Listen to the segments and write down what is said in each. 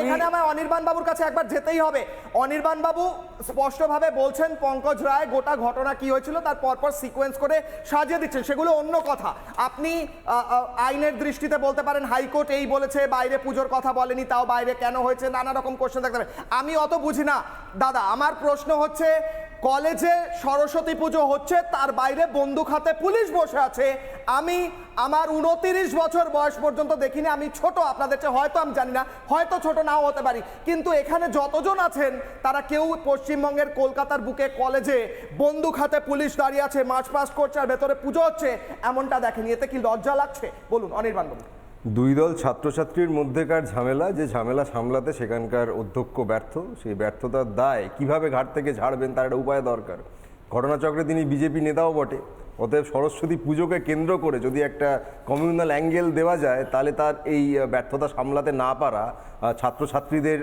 এখানে আমার অনির্বাণ বাবুর কাছে একবার যেতেই হবে। অনির্বাণ বাবু স্পষ্টভাবে বলছেন, পঙ্কজ রায়, গোটা ঘটনা কি হয়েছিল, তার পরপর সিকোয়েন্স করে সাজিয়ে দিচ্ছেন। সেগুলো অন্য কথা। আপনি আইনের দৃষ্টিতে বলতে পারেন, হাইকোর্ট এই বলেছে, বাইরে পুজোর কথা বলেনি, তাও বাইরে কেন হয়েছে, নানা রকম কোশ্চেন থাকতে পারে। আমি অত বুঝি না। দাদা, আমার প্রশ্ন হচ্ছে কলেজে সরস্বতী পুজো হচ্ছে, তার বাইরে বন্দুক হাতে পুলিশ বসে আছে। আমি আমার উনতিরিশ বছর বয়স পর্যন্ত দেখিনি, আমি ছোট, আপনাদের হয়তো আমি জানি না, হয়তো ছোট নাও হতে পারি। কিন্তু এখানে যতজন আছেন, তারা কেউ পশ্চিমবঙ্গের কলকাতার বুকে কলেজে বন্দুক হাতে পুলিশ দাঁড়িয়ে আছে মার্চ পাস্ট করছে আর ভেতরে পুজো হচ্ছে, এমনটা দেখেনি। এতে কি লজ্জা লাগছে? বলুন, অনির্বাণ বাবু। দুই দল ছাত্রছাত্রীর মধ্যেকার ঝামেলা, যে ঝামেলা সামলাতে সেখানকার অধ্যক্ষ ব্যর্থ, সেই ব্যর্থতার দায় কীভাবে ঘাট থেকে ঝাড়বেন তার একটা উপায় দরকার। ঘটনাচক্রে তিনি বিজেপি নেতাও বটে। অতএব সরস্বতী পুজোকে কেন্দ্র করে যদি একটা কমিউনাল অ্যাঙ্গেল দেওয়া যায়, তাহলে তার এই ব্যর্থতা সামলাতে না পারা ছাত্রছাত্রীদের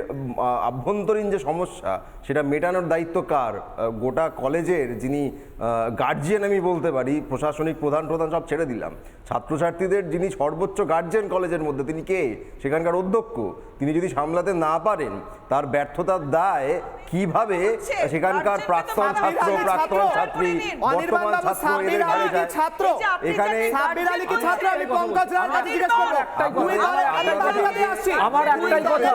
আভ্যন্তরীণ যে সমস্যা, সেটা মেটানোর দায়িত্ব কার? গোটা কলেজের যিনি গার্জিয়ান আমি বলতে পারি, প্রশাসনিক প্রধান প্রধান সব ছেড়ে দিলাম। ছাত্রছাত্রীদের যিনি সর্বোচ্চ গার্জিয়ান কলেজের মধ্যে, তিনি কে? সেখানকার অধ্যক্ষ। তিনি যদি সামলাতে না পারেন, তার ব্যর্থতার দায় কীভাবে সেখানকার প্রাক্তন ছাত্র প্রাক্তন ছাত্রী বর্তমান ছাত্র এদের ঘাড়ে যায় ছাত্র। এখানে সাব্বির আলী কি ছাত্র আমি পঙ্কজ রায়ের কাছে জিজ্ঞেস করব। দুই দলের আমি বাদী বাদী আসছি। আমার একটাই কথা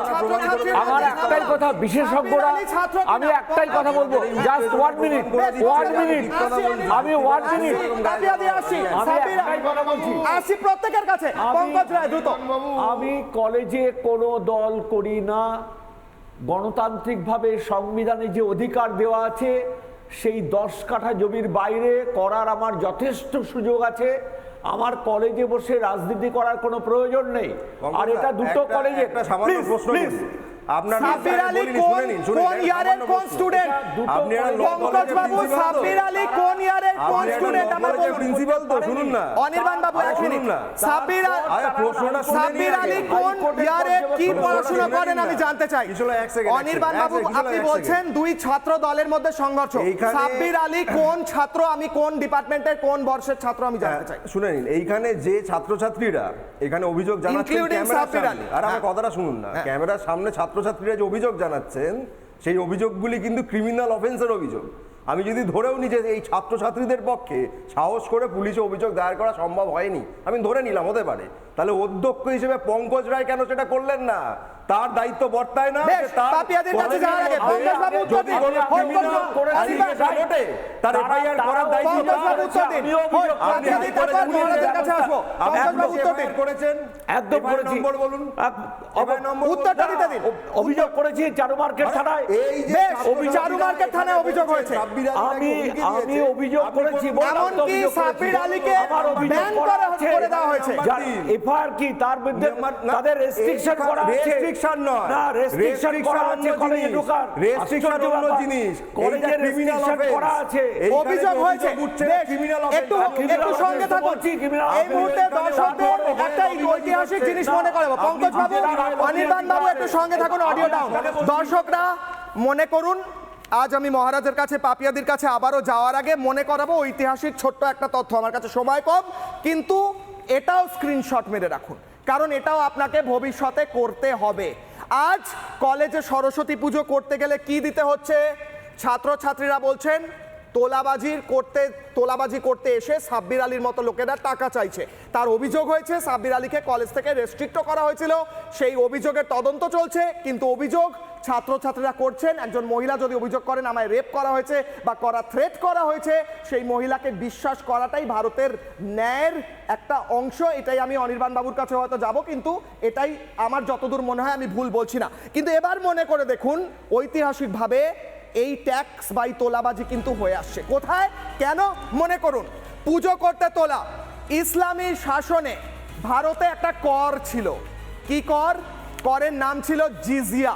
আমার একটাই কথা বিশেষজ্ঞরা আলী ছাত্র আমি একটাই কথা বলব just one minute one minute আমি ওয়ান মিনিট আসছি। সাব্বির আসছি প্রত্যেকের কাছে। পঙ্কজ রায় দ্রুত। আমি কলেজে কোনো দল করি না গণতান্ত্রিকভাবে সংবিধানে যে অধিকার দেওয়া আছে সেই দশ কাঠা জমির বাইরে করার আমার যথেষ্ট সুযোগ আছে আমার কলেজে বসে রাজনীতি করার কোনো প্রয়োজন নেই আর এটা দুটো কলেজে একটা সামান্য প্রশ্ন। আপনার সাব্বির আলী কোন শুনে নিন, শুনে নিন, কোন ইয়ারের কোন স্টুডেন্ট আপনি পঙ্কজ বাবু সাব্বির আলী কোন ইয়ারের কোন স্টুডেন্ট আমার বলুন principal তো শুনুন না। অনির্বাণ বাবু এক মিনিট। সাব্বির আরে প্রশ্নটা শুনে সাব্বির আলী কোন ইয়ারে কি পড়াশোনা করেন আমি জানতে চাই। অনির্বাণ বাবু আপনি বলছেন দুই ছাত্র দলের মধ্যে সংঘর্ষ। সাব্বির আলী কোন ছাত্র আমি কোন ডিপার্টমেন্টের কোন বর্ষের ছাত্র আমি জানতে চাই। হ্যাঁ, শুনে নিন এইখানে যে ছাত্রছাত্রীরা এখানে অভিযোগ জানাচ্ছেন Including ক্যামেরার সামনে। আর আমার হ্যাঁ। কথাটা শুনুন না ক্যামেরার সামনে ছাত্রছাত্রীরা যে অভিযোগ জানাচ্ছেন, সেই অভিযোগগুলি কিন্তু ক্রিমিনাল অফেন্সের অভিযোগ। আমি যদি ধরেও নিজে যে এই ছাত্রছাত্রীদের পক্ষে সাহস করে পুলিশে অভিযোগ দায়ের করা সম্ভব হয়নি, আমি ধরে নিলাম, হতে পারে। তাহলে অধ্যক্ষ হিসেবে পঙ্কজ রায় কেন সেটা করলেন না? তার দায়িত্ব বর্তায় না যে তার পাপিয়াদের কাছে যাওয়ার আগে পঙ্কজ বাবু উত্তর যদি দিন। বাবু, অনির্বাণ ঘটে, তার এফআইআর করার দায়িত্ব পঙ্কজ বাবু উত্তর দিন। আমিও অভিযোগ আপনি পাপিয়াদি, তারপর মহারাজের কাছে আসব। পঙ্কজ বাবু উত্তর দিন। করেছেন? একদম করেছি। নম্বর বলুন। বলুন। উত্তরটা দিতে দিন। অভিযোগ করেছি চারু মার্কেট থানায়। এই যে চারু মার্কেট থানায় অভিযোগ হয়েছে। আমি আমি অভিযোগ করেছি তো এমনকি অভিযোগ আলীকে ব্যান করা করা করে দেওয়া হয়েছে। এফআইআর কি তার বিরুদ্ধে তাদের রেস্ট্রিকশন করা আছে restriction নয়। না রেস্ট্রিকশন করা আছে কলেজে ঢোকার। আশ্চর্য অন্য জিনিস। কলেজে রেস্ট্রিকশন। করা আছে। অভিযোগ হয়েছে। offense। একটু একটু সঙ্গে থাকুন। এই মুহূর্তে দর্শকদের একটা ঐতিহাসিক জিনিস মনে করাবো। পঙ্কজ বাবু অনির্বাণ বাবু একটু সঙ্গে থাকুন অডিও ডাউন দর্শকরা মনে করুন আজ আমি মহারাজের কাছে পাপিয়াদির কাছে আবারও যাওয়ার আগে মনে করাবো ঐতিহাসিক ছোট্ট একটা তথ্য। আমার কাছে সময় কম কিন্তু এটাও স্ক্রিনশট মেরে রাখুন। কারণ এটাও আপনাকে ভবিষ্যতে করতে হবে। আজ কলেজে সরস্বতী পুজো করতে গেলে কি দিতে হচ্ছে? ছাত্রছাত্রীরা বলছেন তোলাবাজির করতে, তোলাবাজি করতে এসে সাব্বির আলীর মতো লোকেরা টাকা চাইছে। তার অভিযোগ হয়েছে, সাব্বির আলীকে কলেজ থেকে রেস্ট্রিক্টও করা হয়েছিল। সেই অভিযোগের তদন্ত চলছে, কিন্তু অভিযোগ ছাত্রছাত্রীরা করছেন। একজন মহিলা যদি অভিযোগ করেন আমায় রেপ করা হয়েছে বা করা থ্রেট করা হয়েছে, সেই মহিলাকে বিশ্বাস করাটাই ভারতের ন্যায়ের একটা অংশ। এটাই আমি অনির্বাণ বাবুর কাছে হয়তো যাব, কিন্তু এটাই আমার যতদূর মনে হয় আমি ভুল বলছি না। কিন্তু এবার মনে করে দেখুন, ঐতিহাসিকভাবে এই ট্যাক্স বাই তোলাবাজি কিন্তু হয়ে আসছে। কোথায়? কেন? মনে করুন, পুজো করতে তোলা। ইসলামী শাসনে ভারতে একটা কর ছিল। কি কর? করের নাম ছিল জিজিয়া।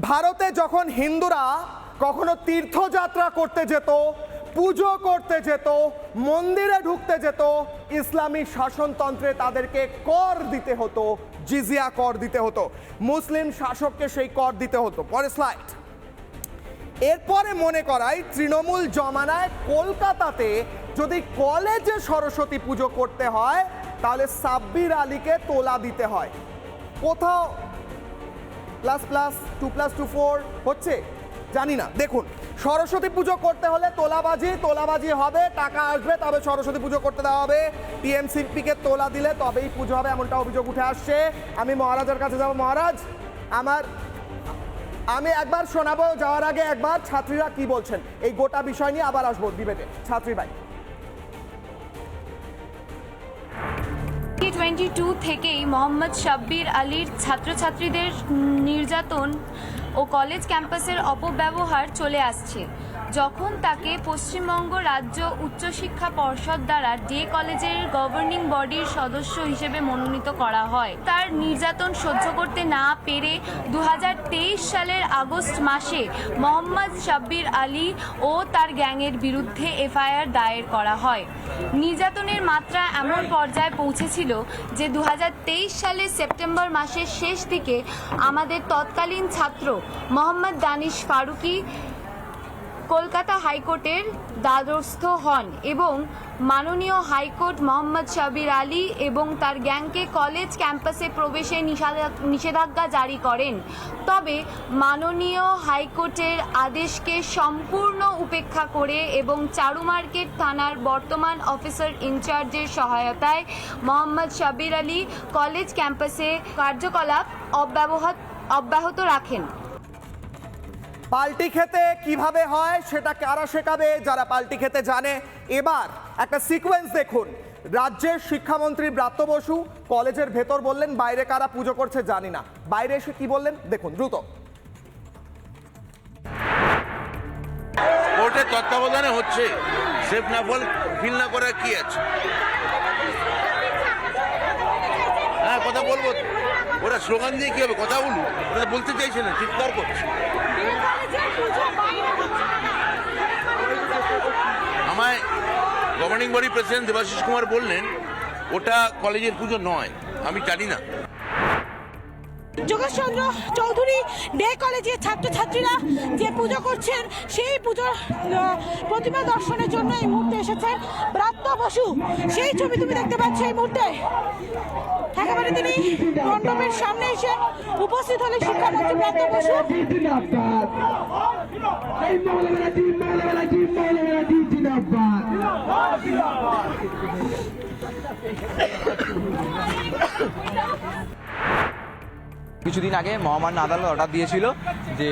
ভারতে যখন হিন্দুরা কখনো তীর্থযাত্রা করতে যেত, পুজো করতে যেত, মন্দিরে ঢুকতে যেত, ইসলামী শাসনতন্ত্রে তাদেরকে কর দিতে হতো, জিজিয়া কর দিতে হতো। মুসলিম শাসককে সেই কর দিতে হতো। পরে স্লাইড এরপরে মনে করাই তৃণমূল জমানায় কলকাতাতে যদি কলেজে সরস্বতী পুজো করতে হয়, তাহলে সাব্বির আলীকে তোলা দিতে হয়। কোথাও plus plus, two plus two four, হচ্ছে? জানি না। দেখুন, সরস্বতী পুজো করতে হলে তোলাবাজি তোলাবাজি হবে, টাকা আসবে, তবে সরস্বতী পুজো করতে দেওয়া হবে। টিএমসিপিকে তোলা দিলে তবেই পুজো হবে, এমনটা অভিযোগ উঠে আসছে। আমি মহারাজের কাছে যাব। মহারাজ, আমার, আমি একবার শোনাবো, যাওয়ার আগে একবার, ছাত্রীরা কি বলছেন? এই গোটা বিষয় নিয়ে আবার আসব ডিবেটে ছাত্রী ভাই। টোয়েন্টি টু থেকেই মোহাম্মদ শাব্বির আলীর ছাত্রছাত্রীদের নির্যাতন ও কলেজ ক্যাম্পাসের অপব্যবহার চলে আসছে। যখন তাকে পশ্চিমবঙ্গ রাজ্য উচ্চশিক্ষা পর্ষদ দ্বারা ডে কলেজের গভর্নিং বডির সদস্য হিসেবে মনোনীত করা হয়। তার নির্যাতন সহ্য করতে না পেরে দু হাজার তেইশ সালের আগস্ট মাসে মোহাম্মদ শাব্বির আলী ও তার গ্যাংয়ের বিরুদ্ধে এফআইআর দায়ের করা হয়। নির্যাতনের মাত্রা এমন পর্যায়ে পৌঁছেছিল যে দু হাজার তেইশ সালের সেপ্টেম্বর মাসের শেষ দিকে আমাদের তৎকালীন ছাত্র মোহাম্মদ দানিশ ফারুকি কলকাতা হাইকোর্টের দ্বাদস্থ হন এবং মাননীয় হাইকোর্ট মোহাম্মদ শাবির আলী এবং তার গ্যাংকে কলেজ ক্যাম্পাসে প্রবেশে নিষেধা- নিষেধাজ্ঞা জারি করেন। তবে মাননীয় হাইকোর্টের আদেশকে সম্পূর্ণ উপেক্ষা করে এবং চারু মার্কেট থানার বর্তমান অফিসার ইনচার্জের সহায়তায় মোহাম্মদ শাবির আলী কলেজ ক্যাম্পাসে কার্যকলাপ অব্যাহত অব্যাহত রাখেন। পাল্টি খেতে কীভাবে হয় সেটা কারা শেখাবে যারা পাল্টি খেতে জানে। এবার একটা সিকোয়েন্স দেখুন। রাজ্যের শিক্ষামন্ত্রী ব্রাত্য বসু কলেজের ভেতর বললেন, বাইরে কারা পুজো করছে জানি না। বাইরে এসে কি বললেন? দেখুন, দ্রুত। কোর্টের তত্ত্বাবধানে হচ্ছে। সেফ না বল, ফিল না করার কি আছে? কথা বলব। ওরা স্লোগান দিয়ে কি হবে? কথা বলুন। ওরা বলতে চাইছে না, চিৎকার করছে। আমায় governing body president Debashis Kumar বললেন, ওটা কলেজের পুজো নয়, আমি জানি না। যোগেশচন্দ্র চৌধুরী, ডে কলেজের ছাত্রছাত্রীরা যে পুজো করছেন, সেই পুজোর প্রতিমা দর্শনের জন্য এই মুহূর্তে এসেছেন ব্রাত্য বসু। সেই ছবি তুমি দেখতে পাচ্ছ এই মুহূর্তে। একেবারে তিনি মণ্ডপের সামনে এসে উপস্থিত হলেন শিক্ষামন্ত্রী ব্রাত্য বসু। কিছুদিন আগে মহামান্য আদালত অর্ডার দিয়েছিল যে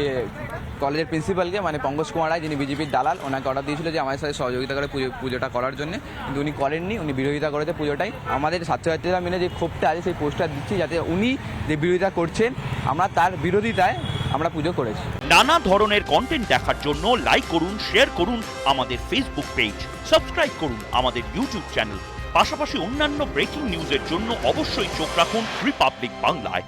কলেজের প্রিন্সিপালকে মানে পঙ্কজ কুমার রায়, যিনি বিজেপির দালাল, ওনাকে অর্ডার দিয়েছিল যে আমাদের সাথে সহযোগিতা করে পুজো পুজোটা করার জন্য। কিন্তু উনি করেননি, উনি বিরোধিতা করেছে পুজোটাই। আমাদের ছাত্রছাত্রীরা মিলে যে ক্ষোভটা আছে, সেই পোস্টার দিচ্ছি যাতে উনি যে বিরোধিতা করছেন, আমরা তার বিরোধিতায় আমরা পুজো করেছি। নানা ধরনের কন্টেন্ট দেখার জন্য লাইক করুন শেয়ার করুন আমাদের ফেসবুক পেজ সাবস্ক্রাইব করুন আমাদের ইউটিউব চ্যানেল পাশাপাশি অন্যান্য ব্রেকিং নিউজের জন্য অবশ্যই চোখ রাখুন রিপাবলিক বাংলায়